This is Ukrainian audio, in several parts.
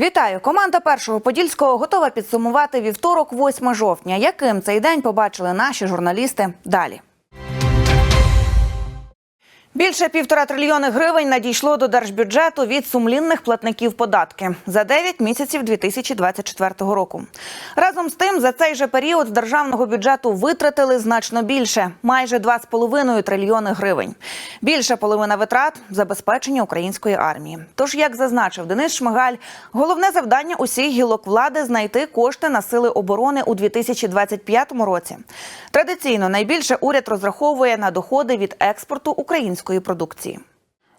Вітаю! Команда першого подільського готова підсумувати вівторок, 8 жовтня. Яким цей день побачили наші журналісти далі. Більше півтора трильйони гривень надійшло до держбюджету від сумлінних платників податки за 9 місяців 2024 року. Разом з тим, за цей же період з державного бюджету витратили значно більше майже 2,5 трильйони гривень. Більша половина витрат забезпечення української армії. Тож, як зазначив Денис Шмигаль, головне завдання усіх гілок влади знайти кошти на сили оборони у 2025 році. Традиційно найбільше уряд розраховує на доходи від експорту української продукції.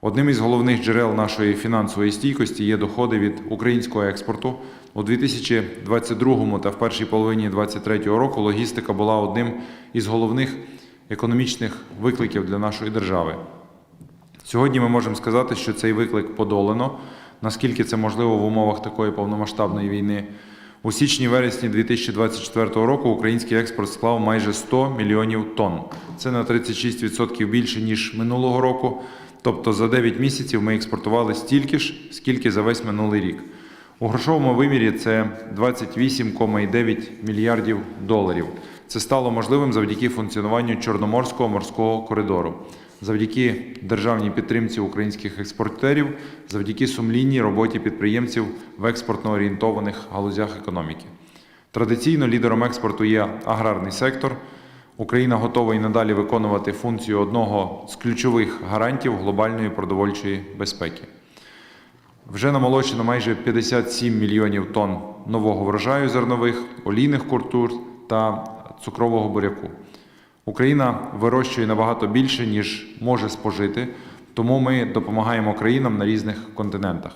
Одним із головних джерел нашої фінансової стійкості є доходи від українського експорту. У 2022 та в першій половині 2023 року логістика була одним із головних економічних викликів для нашої держави. Сьогодні ми можемо сказати, що цей виклик подолано. Наскільки це можливо в умовах такої повномасштабної війни? У січні-вересні 2024 року український експорт склав майже 100 мільйонів тонн. Це на 36% більше ніж минулого року. Тобто за 9 місяців ми експортували стільки ж, скільки за весь минулий рік. У грошовому вимірі це 28,9 мільярдів доларів. Це стало можливим завдяки функціонуванню Чорноморського морського коридору, завдяки державній підтримці українських експортерів, завдяки сумлінній роботі підприємців в експортно орієнтованих галузях економіки. Традиційно лідером експорту є аграрний сектор. Україна готова і надалі виконувати функцію одного з ключових гарантів глобальної продовольчої безпеки. Вже намолочено майже 57 мільйонів тонн нового врожаю зернових, олійних культур та цукрового буряку. Україна вирощує набагато більше, ніж може спожити, тому ми допомагаємо країнам на різних континентах.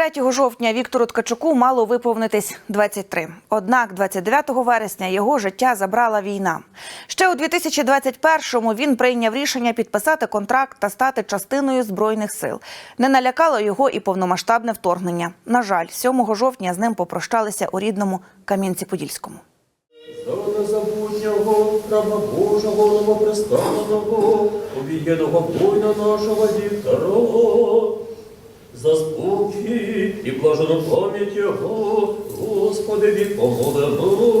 3 жовтня Віктору Ткачуку мало виповнитись 23. Однак 29 вересня його життя забрала війна. Ще у 2021-му він прийняв рішення підписати контракт та стати частиною збройних сил. Не налякало його і повномасштабне вторгнення. На жаль, 7 жовтня з ним попрощалися у рідному Кам'янці-Подільському. За незабутнього, раба Божого, новоприставленого, обієного воїна нашого Віктора, за спокій і блажену пам'ять Його, Господи, помолимо.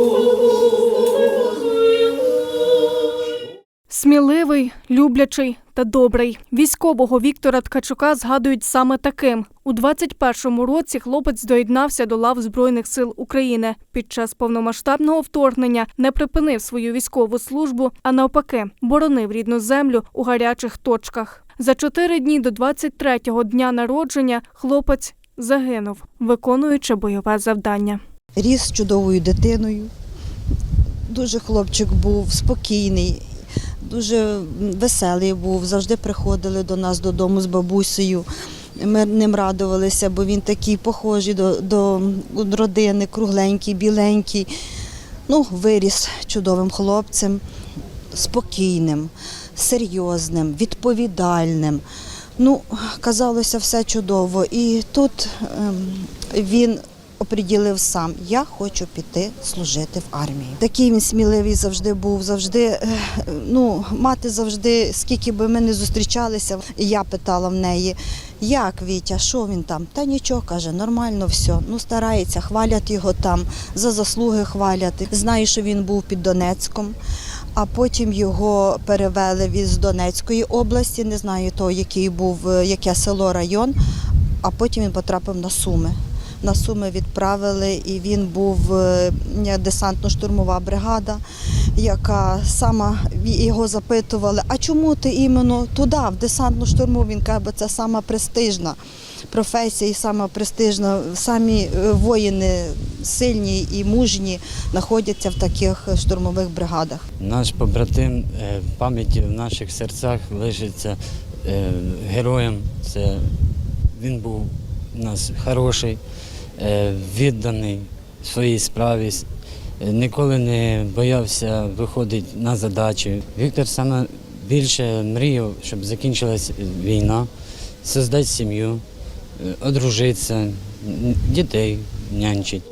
Сміливий, люблячий та добрий. Військового Віктора Ткачука згадують саме таким. У 21-му році хлопець доєднався до лав Збройних сил України. Під час повномасштабного вторгнення не припинив свою військову службу, а навпаки, боронив рідну землю у гарячих точках. За чотири дні до 23-го дня народження хлопець загинув, виконуючи бойове завдання. ріс чудовою дитиною. Дуже хлопчик був спокійний, дуже веселий був. Завжди приходили до нас додому з бабусею. Ми ним радувалися, бо він такий похожий до, до родини, кругленький, біленький. Ну, виріс чудовим хлопцем, спокійним, серйозним, відповідальним. Ну, казалося, все чудово. І тут ем, він оприділив сам, я хочу піти служити в армії. Такий він сміливий завжди був, завжди, е, ну, мати завжди, скільки би ми не зустрічалися, я питала в неї, як Вітя, що він там? Та нічого, каже, нормально все. Ну, старається, хвалять його там, за заслуги хвалять. Знаю, що він був під Донецьком. А потім його перевели від Донецької області, не знаю того, який був, е, яке село, район, а потім він потрапив на Суми. На Суми відправили, і він був е, десантно-штурмова бригада, яка сама його запитували, а чому ти іменно туди, в десантну штурму? Він каже, бо це сама престижна професія і сама престижна. Самі е, воїни сильні і мужні знаходяться в таких штурмових бригадах. Наш побратим е, в пам'яті в наших серцях лишиться е, героєм. Це він був у нас хороший, відданий своїй справі, ніколи не боявся виходити на задачі. Віктор саме більше мріяв, щоб закінчилась війна, создати сім'ю, одружитися, дітей нянчить.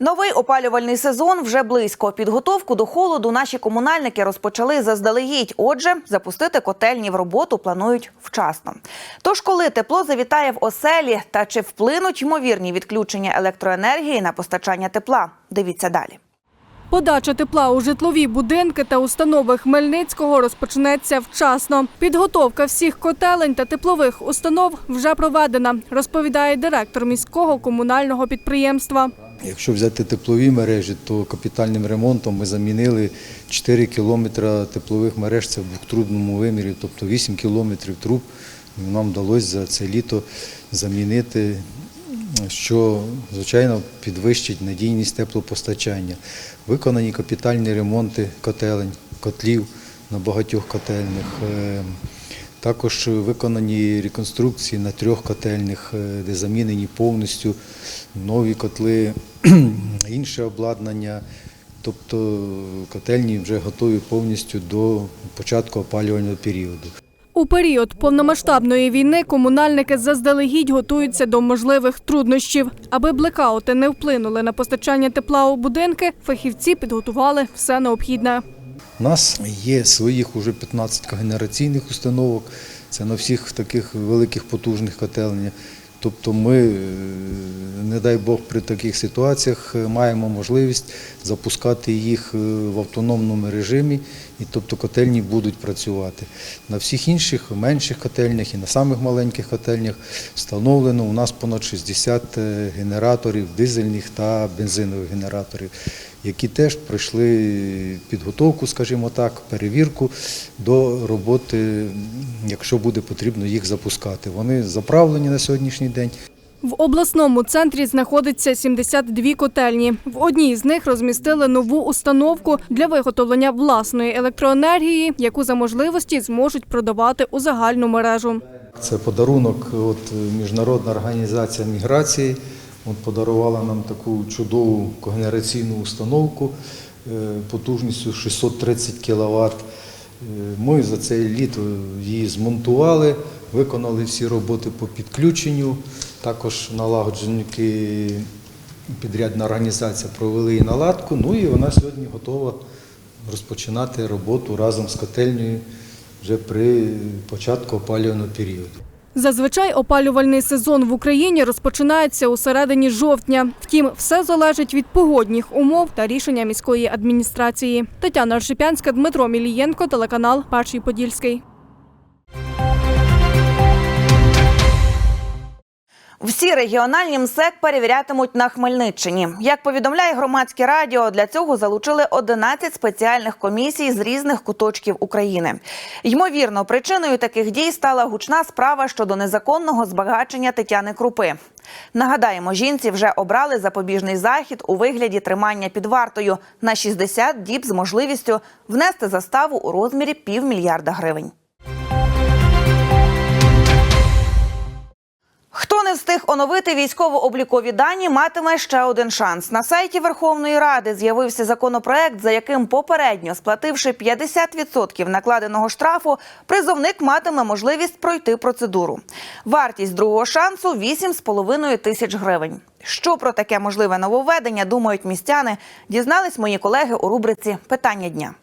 Новий опалювальний сезон вже близько. Підготовку до холоду наші комунальники розпочали заздалегідь. Отже, запустити котельні в роботу планують вчасно. Тож, коли тепло завітає в оселі та чи вплинуть ймовірні відключення електроенергії на постачання тепла, дивіться далі. Подача тепла у житлові будинки та установи Хмельницького розпочнеться вчасно. Підготовка всіх котелень та теплових установ вже проведена, розповідає директор міського комунального підприємства. Якщо взяти теплові мережі, то капітальним ремонтом ми замінили 4 кілометри теплових мереж, це в двохтрубному вимірі, тобто 8 кілометрів труб нам вдалося за це літо замінити, що, звичайно, підвищить надійність теплопостачання. Виконані капітальні ремонти котелень, котлів на багатьох котельних. Е, також виконані реконструкції на трьох котельних, е, де замінені повністю нові котли, інше обладнання. Тобто котельні вже готові повністю до початку опалювального періоду. У період повномасштабної війни комунальники заздалегідь готуються до можливих труднощів. Аби блекаути не вплинули на постачання тепла у будинки, фахівці підготували все необхідне. У нас є своїх уже 15 когенераційних установок, це на всіх таких великих потужних котельнях. Тобто ми, е, не дай Бог, при таких ситуаціях е, маємо можливість запускати їх е, в автономному режимі, і тобто котельні будуть працювати. На всіх інших менших котельнях і на самих маленьких котельнях встановлено у нас понад 60 генераторів, дизельних та бензинових генераторів які теж пройшли підготовку, скажімо так, перевірку до роботи, якщо буде потрібно їх запускати. Вони заправлені на сьогоднішній день. В обласному центрі знаходиться 72 котельні. В одній з них розмістили нову установку для виготовлення власної електроенергії, яку за можливості зможуть продавати у загальну мережу. Це подарунок, от Міжнародна організація міграції. От подарувала нам таку чудову когенераційну установку е, потужністю 630 кВт. Ми за це літо її змонтували, виконали всі роботи по підключенню. Також налагодженники, підрядна організація провели її наладку. Ну і вона сьогодні готова розпочинати роботу разом з котельнею вже при початку опалювального періоду. Зазвичай опалювальний сезон в Україні розпочинається у середині жовтня. Втім, все залежить від погодних умов та рішення міської адміністрації. Тетяна Ршипянська, Дмитро Мілієнко, телеканал Перший Подільський. Всі регіональні МСЕК перевірятимуть на Хмельниччині. Як повідомляє громадське радіо, для цього залучили 11 спеціальних комісій з різних куточків України. Ймовірно, причиною таких дій стала гучна справа щодо незаконного збагачення Тетяни Крупи. Нагадаємо, жінці вже обрали запобіжний захід у вигляді тримання під вартою на 60 діб з можливістю внести заставу у розмірі півмільярда гривень. Хто не встиг оновити військово-облікові дані, матиме ще один шанс. На сайті Верховної Ради з'явився законопроект, за яким попередньо сплативши 50% накладеного штрафу, призовник матиме можливість пройти процедуру. Вартість другого шансу 8,5 тисяч гривень. Що про таке можливе нововведення думають містяни? Дізнались мої колеги у рубриці Питання дня.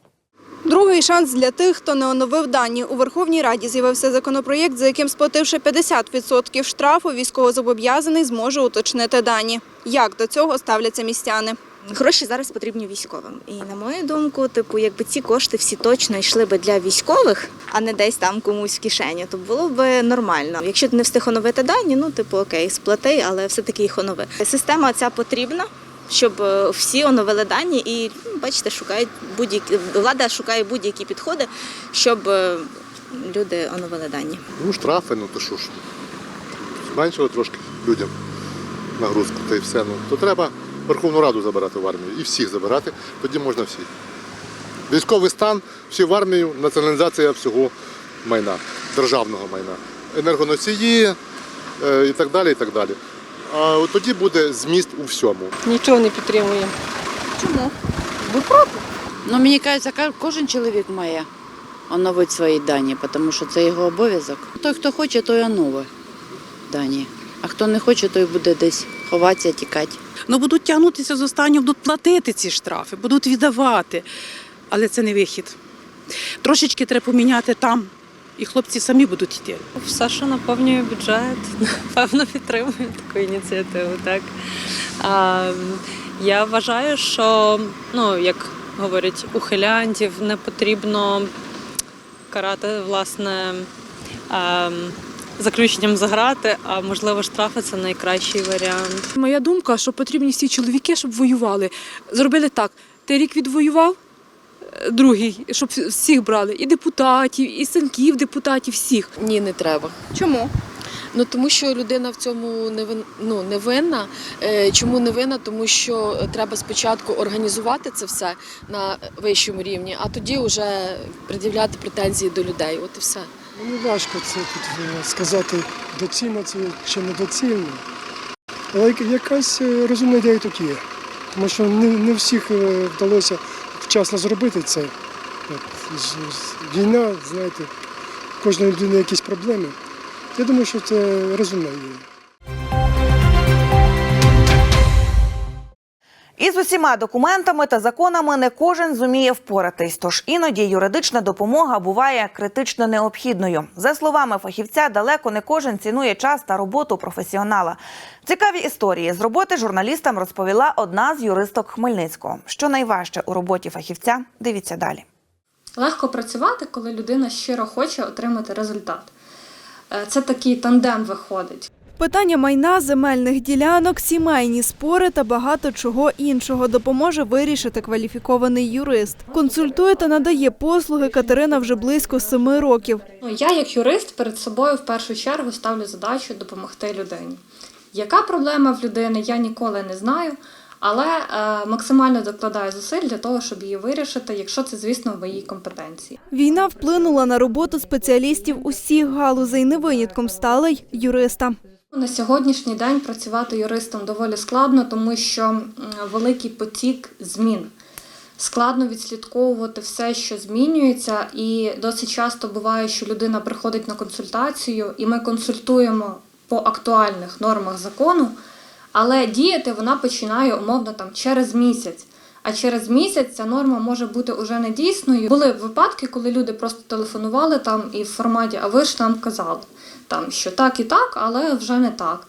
Другий шанс для тих, хто не оновив дані. У Верховній Раді з'явився законопроєкт, за яким, сплативши 50% штрафу, військовозобов'язаний зможе уточнити дані. Як до цього ставляться містяни? Гроші зараз потрібні військовим. І на мою думку, типу, якби ці кошти всі точно йшли би для військових, а не десь там комусь в кишені, то було б нормально. Якщо ти не встиг оновити дані, ну типу окей, сплати, але все-таки їх онови. Система ця потрібна. Щоб е, всі оновили дані і ну, бачите, шукають будь-які влада шукає будь-які підходи, щоб е, люди оновили дані. Ну, штрафи, ну то що ж. Зменшили трошки людям нагрузку, та й все. Ну, то треба Верховну Раду забирати в армію. І всіх забирати, тоді можна всіх. Військовий стан, всі в армію, націоналізація всього майна, державного майна. Енергоносії е, і так далі. і так далі. А от тоді буде зміст у всьому. Нічого не підтримуємо. Ну, мені кажеться, кожен чоловік має оновити свої дані, тому що це його обов'язок. Той, хто хоче, той оновить дані. А хто не хоче, той буде десь ховатися, тікати. Ну будуть тягнутися з останнього, будуть платити ці штрафи, будуть віддавати. Але це не вихід. Трошечки треба поміняти там, і хлопці самі будуть йти. Все, що наповнює бюджет, напевно, підтримує таку ініціативу. Так а, я вважаю, що ну як говорять, ухилянтів не потрібно карати власне а, заключенням за грати, а можливо штрафи це найкращий варіант. Моя думка, що потрібні всі чоловіки, щоб воювали. Зробили так: ти рік відвоював, другий, щоб всіх брали, і депутатів, і синків депутатів, всіх. Ні, не треба. Чому? Ну тому що людина в цьому не вин, ну, не винна. Е, Чому не винна? Тому що треба спочатку організувати це все на вищому рівні, а тоді вже пред'являти претензії до людей. От і все. Ну, важко це тут е, сказати, доцільно це чи недоцільно. Але якась е, розумна ідея тут є. Тому що не, не всіх вдалося вчасно зробити це. Війна, знаєте, кожної людини якісь проблеми. Я думаю, що це розумна ідея. Із усіма документами та законами не кожен зуміє впоратись, тож іноді юридична допомога буває критично необхідною. За словами фахівця, далеко не кожен цінує час та роботу професіонала. Цікаві історії з роботи журналістам розповіла одна з юристок Хмельницького. Що найважче у роботі фахівця? Дивіться далі. Легко працювати, коли людина щиро хоче отримати результат. Е, Це такий тандем виходить. Питання майна, земельних ділянок, сімейні спори та багато чого іншого допоможе вирішити кваліфікований юрист. Консультує та надає послуги Катерина вже близько семи років. Ну, я, як юрист, перед собою в першу чергу ставлю задачу допомогти людині. Яка проблема в людини, я ніколи не знаю, але е, максимально докладаю зусиль для того, щоб її вирішити, якщо це, звісно, в моїй компетенції. Війна вплинула на роботу спеціалістів усіх галузей. Не винятком стала й юриста. На сьогоднішній день працювати юристом доволі складно, тому що великий потік змін. Складно відслідковувати все, що змінюється, і досить часто буває, що людина приходить на консультацію, і ми консультуємо по актуальних нормах закону, але діяти вона починає умовно там через місяць. А через місяць ця норма може бути уже не дійсною. Були випадки, коли люди просто телефонували там і в форматі, а ви ж нам казали, там, що так і так, але вже не так.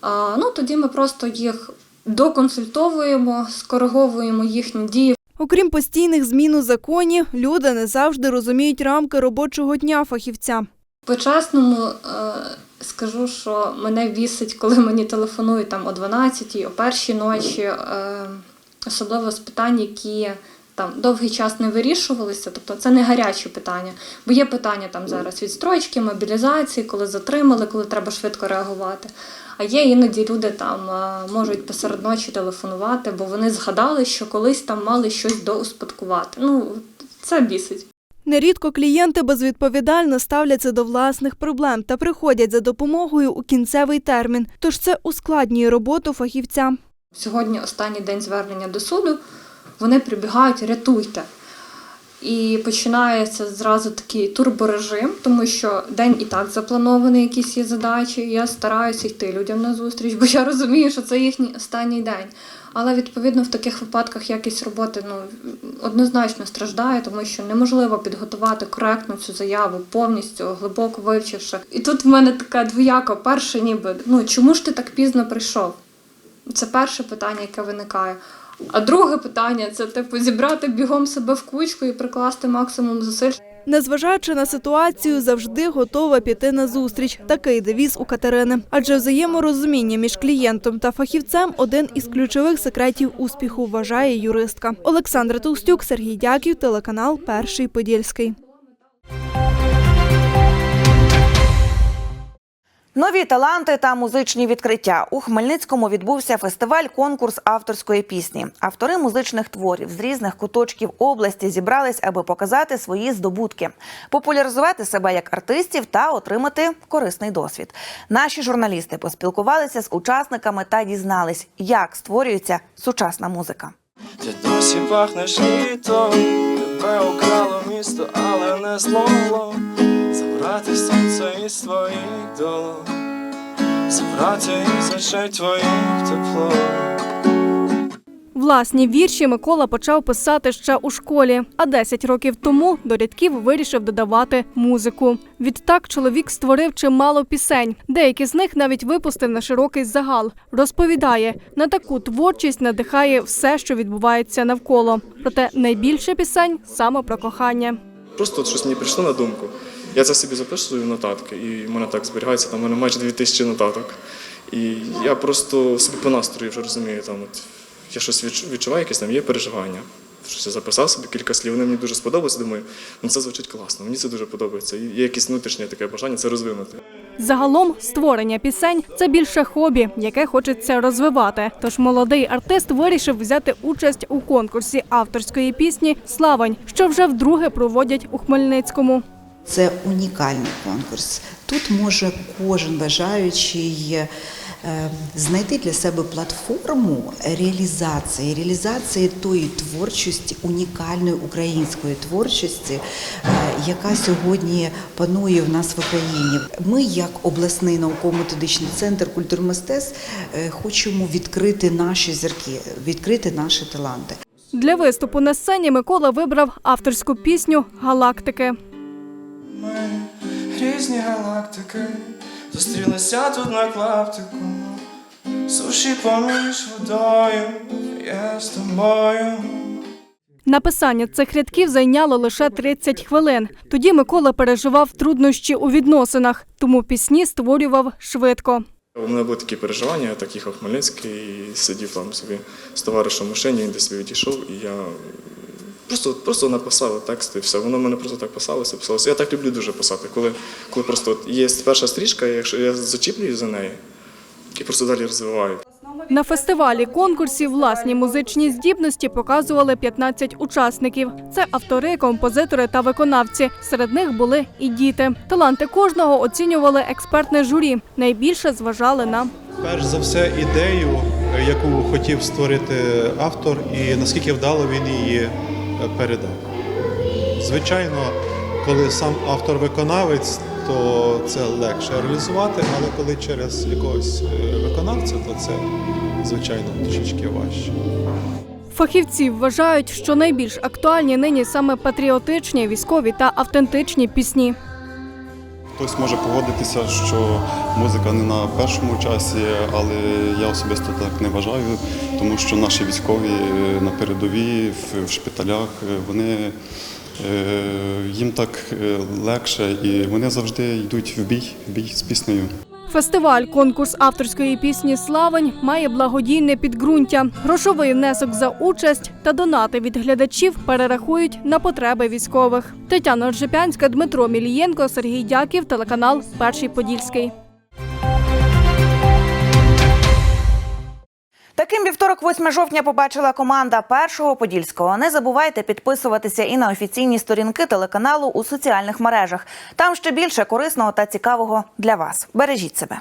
А, ну, тоді ми просто їх доконсультовуємо, скориговуємо їхні дії. Окрім постійних змін у законі, люди не завжди розуміють рамки робочого дня фахівця. По-чесному е, скажу, що мене бісить, коли мені телефонують там о 12-й, о першій ночі, е, особливо з питань, які там довгий час не вирішувалися. Тобто це не гарячі питання. Бо є питання там зараз відстрочки, мобілізації, коли затримали, коли треба швидко реагувати. А є іноді люди там е, можуть посеред ночі телефонувати, бо вони згадали, що колись там мали щось доуспадкувати. Ну, це бісить. Нерідко клієнти безвідповідально ставляться до власних проблем та приходять за допомогою у кінцевий термін. Тож це ускладнює роботу фахівця. Сьогодні останній день звернення до суду. Вони прибігають, рятуйте. І починається зразу такий турборежим, тому що день і так запланований, якісь є задачі. Я стараюся йти людям на зустріч, бо я розумію, що це їхній останній день. Але відповідно в таких випадках якість роботи ну однозначно страждає, тому що неможливо підготувати коректно цю заяву повністю глибоко вивчивши. І тут в мене така двояка. Перше, ніби ну чому ж ти так пізно прийшов? Це перше питання, яке виникає. А друге питання це типу зібрати бігом себе в кучку і прикласти максимум зусиль. Незважаючи на ситуацію, завжди готова піти на зустріч. Такий девіз у Катерини. Адже взаєморозуміння між клієнтом та фахівцем один із ключових секретів успіху, вважає юристка. Олександра Толстюк, Сергій Дяків, телеканал Перший Подільський. Нові таланти та музичні відкриття у Хмельницькому відбувся фестиваль-конкурс авторської пісні. Автори музичних творів з різних куточків області зібрались, аби показати свої здобутки, популяризувати себе як артистів та отримати корисний досвід. Наші журналісти поспілкувалися з учасниками та дізнались, як створюється сучасна музика. Ти досі пахнеш літом, тебе украло місто, але не змогло забрати сонце із твоїх долонь. забрати із очей твоїх тепло. Власні вірші Микола почав писати ще у школі, а 10 років тому до рядків вирішив додавати музику. Відтак чоловік створив чимало пісень. Деякі з них навіть випустив на широкий загал. Розповідає, на таку творчість надихає все, що відбувається навколо. Проте найбільше пісень саме про кохання. Просто от щось мені прийшло на думку. Я це собі записую в нотатки, і в мене так зберігається, там в мене майже 2000 нотаток. І я просто собі по настрою вже розумію, там от я щось відчуваю, якесь там є переживання. Щось я записав собі кілька слів, вони мені дуже сподобалися. Думаю, ну це звучить класно, мені це дуже подобається. І є якесь внутрішнє таке бажання це розвинути. Загалом створення пісень це більше хобі, яке хочеться розвивати. Тож молодий артист вирішив взяти участь у конкурсі авторської пісні Славень, що вже вдруге проводять у Хмельницькому. Це унікальний конкурс. Тут може кожен бажаючий е, знайти для себе платформу реалізації, реалізації тої творчості, унікальної української творчості, е, яка сьогодні панує в нас в Україні. Ми, як обласний науково-методичний центр культури мистецтв, е, хочемо відкрити наші зірки, відкрити наші таланти. Для виступу на сцені Микола вибрав авторську пісню Галактики. Ми різні галактики зустрілися тут на клаптику. Суші поміж водою, я з тобою. Написання цих рядків зайняло лише 30 хвилин. Тоді Микола переживав труднощі у відносинах, тому пісні створював швидко. У мене були такі переживання, я так їхав в Хмельницький і сидів там собі з товаришем в машині, він десь відійшов, і я просто, просто написав текст і все. Воно в мене просто так писалося, писалося. Я так люблю дуже писати, коли, коли просто от є перша стрічка, і якщо я зачіплюю за неї і просто далі розвиваю. На фестивалі конкурсі власні музичні здібності показували 15 учасників. Це автори, композитори та виконавці. Серед них були і діти. Таланти кожного оцінювали експертне журі. Найбільше зважали на Перш за все, ідею, яку хотів створити автор, і наскільки вдало він її передав. Звичайно, коли сам автор-виконавець, то це легше реалізувати, але коли через якогось е, виконавця, то це звичайно трішечки важче. фахівці. Вважають, що найбільш актуальні нині саме патріотичні, військові та автентичні пісні. Хтось може погодитися, що музика не на першому часі, але я особисто так не вважаю, тому що наші військові е, на передовій, в- шпиталях, е, вони е, їм так легше і вони завжди йдуть в бій, в бій з піснею. Фестиваль конкурс авторської пісні Славень має благодійне підґрунтя. Грошовий внесок за участь та донати від глядачів перерахують на потреби військових. Тетяна Ржепянська, Дмитро Мілієнко, Сергій Дяків, телеканал Перший Подільський. Таким вівторок, 8 жовтня, побачила команда першого подільського. Не забувайте підписуватися і на офіційні сторінки телеканалу у соціальних мережах. Там ще більше корисного та цікавого для вас. Бережіть себе.